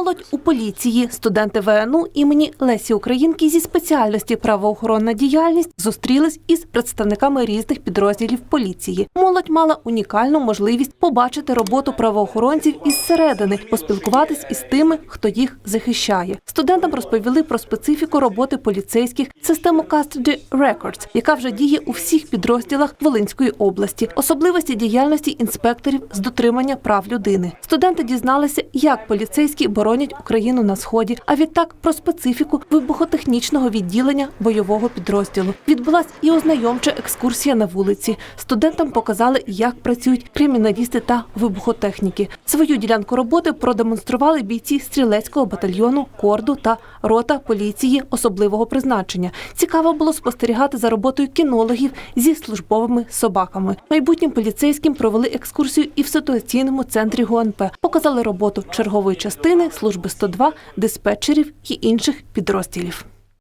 Молодь у поліції, студенти ВНУ імені Лесі Українки зі спеціальності правоохоронна діяльність зустрілись із представниками різних підрозділів поліції. Молодь мала унікальну можливість побачити роботу правоохоронців із середини, поспілкуватись із тими, хто їх захищає. Студентам розповіли про специфіку роботи поліцейських, систему Custody Records, яка вже діє у всіх підрозділах Волинської області, особливості діяльності інспекторів з дотримання прав людини. Студенти дізналися, як поліцейські боронять Україну на сході, а відтак про специфіку вибухотехнічного відділення бойового підрозділу. Відбулась і ознайомча екскурсія на вулиці. Студентам показали, як працюють криміналісти та вибухотехніки. Свою ділянку роботи продемонстрували бійці стрілецького батальйону, корду та рота поліції особливого призначення. Цікаво було спостерігати за роботою кінологів зі службовими собаками. Майбутнім поліцейським провели екскурсію і в ситуаційному центрі ГУНП. Показали роботу чергової частини, служби 102, диспетчерів і інших підрозділів.